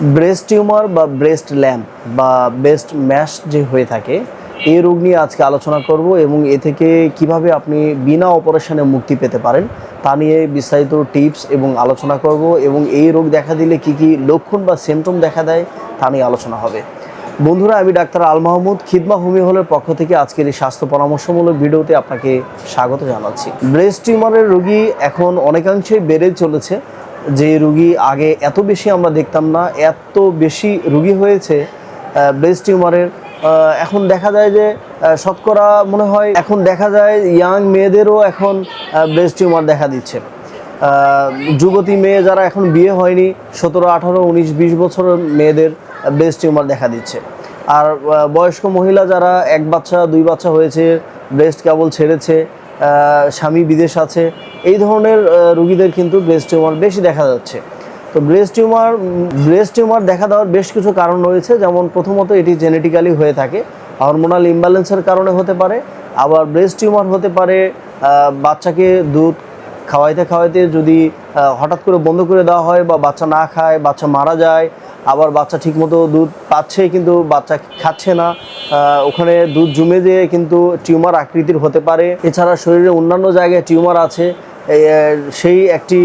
Breast tumour বা breast lump বা breast mass যে হয়ে থাকে এই রোগ নিয়ে আজকে আলোচনা করব এবং এ থেকে কীভাবে আপনি বিনা অপারেশনে মুক্তি পেতে পারেন তা নিয়ে বিস্তারিত টিপস এবং আলোচনা করব এবং এই রোগ দেখা দিলে কি কি লক্ষণ বা সিমটম দেখা দেয় তা নিয়ে আলোচনা হবে। বন্ধুরা, আমি ডাক্তার আল মাহমুদ, খিদমা হোমি হলের পক্ষ থেকে আজকের এই স্বাস্থ্য পরামর্শমূলক ভিডিওতে আপনাকে স্বাগত জানাচ্ছি। ব্রেস্ট টিউমারের রোগী এখন অনেকাংশেই বেড়ে চলেছে। যে রুগী আগে এত বেশি আমরা দেখতাম না, এত বেশি রুগী হয়েছে ব্রেস্ট টিউমারের এখন দেখা যায় যে শতকরা মনে হয় এখন দেখা যায় ইয়াং মেয়েদেরও এখন ব্রেস্ট টিউমার দেখা দিচ্ছে। যুবতী মেয়ে যারা এখন বিয়ে হয়নি, সতেরো, আঠারো, উনিশ, বিশ বছরের মেয়েদের ব্রেস্ট টিউমার দেখা দিচ্ছে। আর বয়স্ক মহিলা যারা এক বাচ্চা, দুই বাচ্চা হয়েছে ব্রেস্ট কেবল ছেড়েছে স্বামী বিদেশ আছে, এই ধরনের রুগীদের কিন্তু ব্রেস্ট টিউমার বেশি দেখা যাচ্ছে। তো ব্রেস্ট টিউমার ব্রেস্ট টিউমার দেখা দেওয়ার বেশ কিছু কারণ রয়েছে, যেমন প্রথমত এটি জেনেটিক্যালি হয়ে থাকে, হরমোনাল ইমব্যালেন্সের কারণে হতে পারে, আবার ব্রেস্ট টিউমার হতে পারে বাচ্চাকে দুধ খাওয়াইতে খাওয়াইতে যদি হঠাৎ করে বন্ধ করে দেওয়া হয় বা বাচ্চা না খায়, বাচ্চা মারা যায়, আবার বাচ্চা ঠিকমতো দুধ পাচ্ছে কিন্তু বাচ্চা খাচ্ছে না ওখানে দুধ জমে যেয়ে কিন্তু টিউমার আকৃতির হতে পারে। এছাড়া শরীরে অন্যান্য জায়গায় টিউমার আছে সেই একটি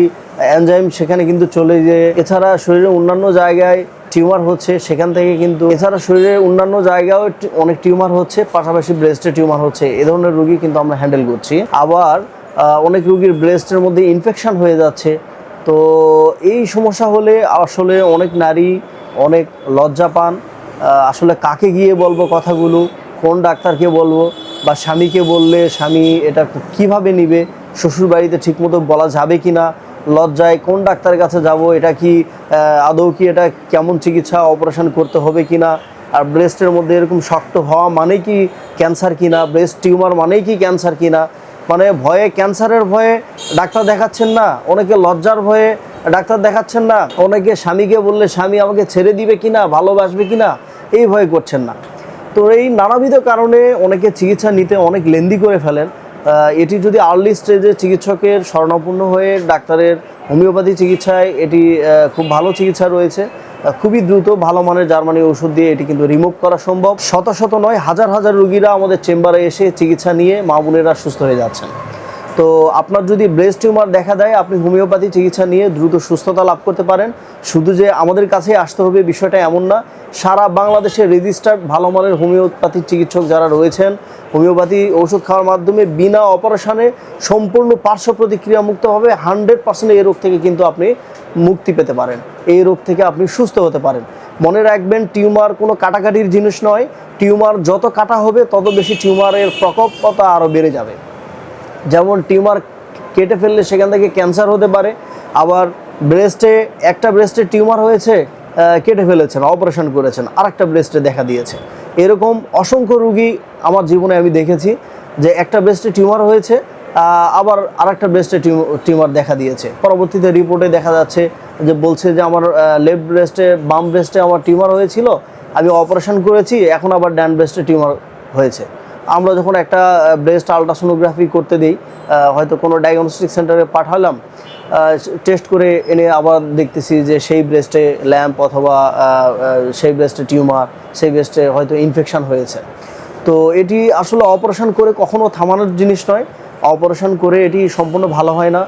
এনজাইম সেখানে কিন্তু চলে যে এছাড়া শরীরের অন্যান্য জায়গায় টিউমার হচ্ছে, সেখান থেকে কিন্তু, এছাড়া শরীরের অন্যান্য জায়গায়ও অনেক টিউমার হচ্ছে, পাশাপাশি ব্রেস্টে টিউমার হচ্ছে, এ ধরনের রোগী কিন্তু আমরা হ্যান্ডেল করছি। আবার অনেক রোগীর ব্রেস্টের মধ্যে ইনফেকশান হয়ে যাচ্ছে। তো এই সমস্যা হলে আসলে অনেক নারী অনেক লজ্জা পান। আসলে কাকে গিয়ে বলব কথাগুলো, কোন ডাক্তারকে বলব বা স্বামীকে বললে স্বামী এটা কীভাবে নিবে শ্বশুর বাড়িতে ঠিকমতো বলা যাবে কি না লজ্জায় কোন ডাক্তারের কাছে যাব, এটা কি আদৌ কি এটা কেমন চিকিৎসা অপারেশন করতে হবে কি না আর ব্রেস্টের মধ্যে এরকম শক্ত হওয়া মানে কি ক্যান্সার কিনা ব্রেস্ট টিউমার মানেই কি ক্যান্সার কিনা মানে ভয়ে, ক্যান্সারের ভয়ে ডাক্তার দেখাচ্ছেন না, অনেকে লজ্জার ভয়ে ডাক্তার দেখাচ্ছেন না, অনেকে স্বামীকে বললে, স্বামী আমাকে ছেড়ে দিবে কি না ভালোবাসবে কি না এই ভয় করছেন না। তো এই নানাবিধ কারণে অনেকে চিকিৎসা নিতে অনেক লেন্দি করে ফেলেন। এটি যদি আর্লি স্টেজে চিকিৎসকের স্বর্ণপূর্ণ হয়ে ডাক্তারের হোমিওপ্যাথি চিকিৎসায় এটি খুব ভালো চিকিৎসা রয়েছে। খুবই দ্রুত ভালো মানের জার্মানি ওষুধ দিয়ে এটি কিন্তু রিমুভ করা সম্ভব। শত শত নয়, হাজার হাজার রুগীরা আমাদের চেম্বারে এসে চিকিৎসা নিয়ে মা বোনেরা সুস্থ হয়ে যাচ্ছেন। তো আপনার যদি ব্রেস্ট টিউমার দেখা দেয়, আপনি হোমিওপ্যাথি চিকিৎসা নিয়ে দ্রুত সুস্থতা লাভ করতে পারেন। শুধু যে আমাদের কাছেই আসতে হবে বিষয়টা এমন না, সারা বাংলাদেশে রেজিস্টার্ড ভালো মানের হোমিওপ্যাথি চিকিৎসক যারা রয়েছেন, হোমিওপ্যাথি ওষুধ খাওয়ার মাধ্যমে বিনা অপারেশনে সম্পূর্ণ পার্শ্ব প্রতিক্রিয়ামুক্তভাবে হান্ড্রেড পার্সেন্ট এই রোগ থেকে কিন্তু আপনি মুক্তি পেতে পারেন। এই রোগ থেকে আপনি সুস্থ হতে পারেন। মনে রাখবেন, টিউমার কোনো কাটাকাটির জিনিস নয়, টিউমার যত কাটা হবে, তত বেশি টিউমারের প্রকোপতা আরও বেড়ে যাবে। যেমন টিউমার কেটে ফেললে সেখান থেকে ক্যান্সার হতে পারে, আবার ব্রেস্টে একটা ব্রেস্টে টিউমার হয়েছে কেটে ফেলেছেন অপারেশন করেছেন আর একটা ব্রেস্টে দেখা দিয়েছে। এরকম অসংখ্য রুগী আমার জীবনে আমি দেখেছি যে একটা ব্রেস্টে টিউমার হয়েছে আবার আর একটা ব্রেস্টে টিউমার দেখা দিয়েছে। পরবর্তীতে রিপোর্টে দেখা যাচ্ছে যে বলছে যে আমার লেফট ব্রেস্টে বাম ব্রেস্টে আমার টিউমার হয়েছিল, আমি অপারেশন করেছি, এখন আবার ডান ব্রেস্টে টিউমার হয়েছে। আমরা যখন একটা ব্রেস্ট আলট্রাসোনোগ্রাফি করতে দিই হয়তো কোনো ডায়াগনস্টিক সেন্টারে পাঠালাম টেস্ট করে এনে আবার দেখতেছি যে সেই ব্রেস্টে ল্যাম্প অথবা সেই ব্রেস্টে টিউমার, সেই ব্রেস্টে হয়তো ইনফেকশান হয়েছে। তো এটি আসলে অপারেশন করে কখনো থামানোর জিনিস নয়। অপারেশন করে এটি সম্পূর্ণ ভালো হয় না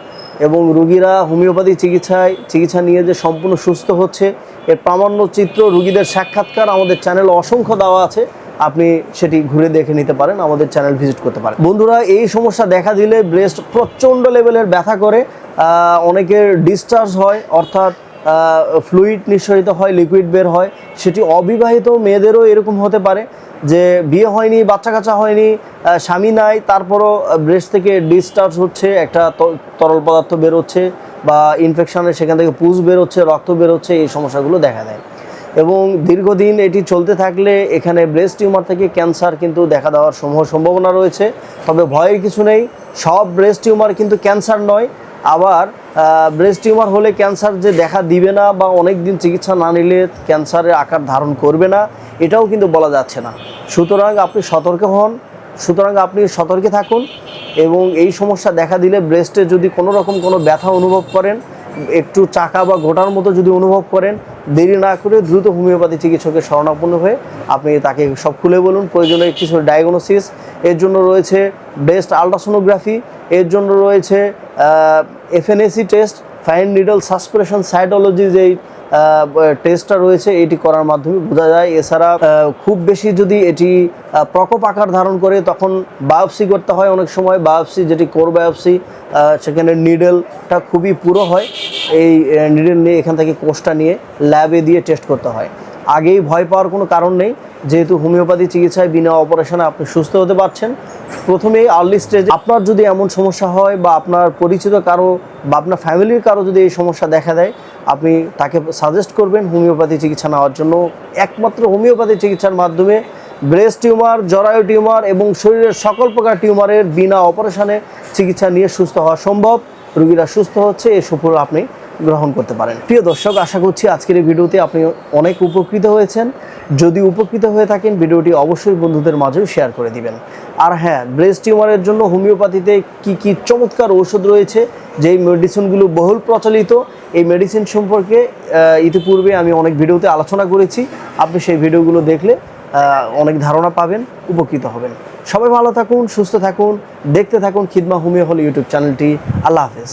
এবং রুগীরা হোমিওপ্যাথি চিকিৎসায়, চিকিৎসা নিয়ে যে সম্পূর্ণ সুস্থ হচ্ছে, এর প্রামাণ্য চিত্র রুগীদের সাক্ষাৎকার আমাদের চ্যানেলে অসংখ্য দেওয়া আছে। আপনি সেটি ঘুরে দেখে নিতে পারেন, আমাদের চ্যানেল ভিজিট করতে পারেন। বন্ধুরা, এই সমস্যা দেখা দিলে ব্রেস্ট প্রচণ্ড লেভেলের ব্যথা করে অনেকের ডিসচার্জ হয়, অর্থাৎ ফ্লুইড নিঃসরিত হয় লিকুইড বের হয়। সেটি অবিবাহিত মেয়েদেরও এরকম হতে পারে যে বিয়ে হয়নি বাচ্চা কাচ্চা হয়নি স্বামী নাই, তারপরও ব্রেস্ট থেকে ডিসচার্জ হচ্ছে, একটা তরল পদার্থ বেরোচ্ছে বা ইনফেকশনে সেখান থেকে পুজ বেরোচ্ছে, রক্ত বেরোচ্ছে, এই সমস্যাগুলো দেখা দেয়। এবং দীর্ঘদিন এটি চলতে থাকলে এখানে ব্রেস্ট টিউমার থেকে ক্যান্সার কিন্তু দেখা দেওয়ার সমূহ সম্ভাবনা রয়েছে। তবে ভয়ের কিছু নেই, সব ব্রেস্ট টিউমার কিন্তু ক্যান্সার নয়। আবার ব্রেস্ট টিউমার হলে ক্যান্সার যে দেখা দিবে না বা অনেক দিন চিকিৎসা না নিলে ক্যান্সারের আকার ধারণ করবে না, এটাও কিন্তু বলা যাচ্ছে না। সুতরাং আপনি সতর্ক হন, সুতরাং আপনি সতর্কে থাকুন এবং এই সমস্যা দেখা দিলে ব্রেস্টে যদি কোনো রকম কোনো ব্যথা অনুভব করেন একটু চাকা বা ঘোটার মতো যদি অনুভব করেন, দেরি না করে দ্রুত হোমিওপ্যাথি চিকিৎসকের শরণাপন্ন হয়ে আপনি তাকে সব খুলে বলুন। প্রয়োজনে কিছু ডায়াগনোসিস এর জন্য রয়েছে বেস্ট আলট্রাসোনোগ্রাফি এর জন্য রয়েছে FNAC test fine needle aspiration cytology যেই টেস্টটা রয়েছে, এটি করার মাধ্যমে বোঝা যায়। এছাড়া খুব বেশি যদি এটি প্রকোপ আকার ধারণ করে, তখন বায়োপসি করতে হয় অনেক সময়। বায়োপসি যেটি কোর বায়োপসি সেখানে নিডেলটা খুবই পুরো হয়। এই নিডেল নিয়ে এখান থেকে কোষটা নিয়ে ল্যাবে দিয়ে টেস্ট করতে হয়। আগেই ভয় পাওয়ার কোনো কারণ নেই। যেহেতু হোমিওপ্যাথি চিকিৎসায় বিনা অপারেশনে আপনি সুস্থ হতে পারছেন প্রথমেই আর্লি স্টেজে আপনার যদি এমন সমস্যা হয় বা আপনার পরিচিত কারও বা আপনার ফ্যামিলির কারও যদি এই সমস্যা দেখা দেয়, আপনি তাকে সাজেস্ট করবেন হোমিওপ্যাথি চিকিৎসা নেওয়ার জন্য। একমাত্র হোমিওপ্যাথি চিকিৎসার মাধ্যমে ব্রেস্ট টিউমার জরায়ু টিউমার এবং শরীরের সকল প্রকার টিউমারের বিনা অপারেশনে চিকিৎসা নিয়ে সুস্থ হওয়া সম্ভব। রুগীরা সুস্থ হচ্ছে, এ সুফল আপনি গ্রহণ করতে পারেন। প্রিয় দর্শক, আশা করছি আজকের এই ভিডিওতে আপনি অনেক উপকৃত হয়েছেন। যদি উপকৃত হয়ে থাকেন, ভিডিওটি অবশ্যই বন্ধুদের মাঝেও শেয়ার করে দিবেন। আর হ্যাঁ ব্রেস্ট টিউমারের জন্য হোমিওপ্যাথিতে কি কি চমৎকার ঔষধ রয়েছে, যেই মেডিসিনগুলো বহুল প্রচলিত, এই মেডিসিন সম্পর্কে ইতিপূর্বে আমি অনেক ভিডিওতে আলোচনা করেছি। আপনি সেই ভিডিওগুলো দেখলে অনেক ধারণা পাবেন, উপকৃত হবেন। সবাই ভালো থাকুন, সুস্থ থাকুন, দেখতে থাকুন খিদমা হোমিও হল ইউটিউব চ্যানেলটি। আল্লাহ হাফেজ।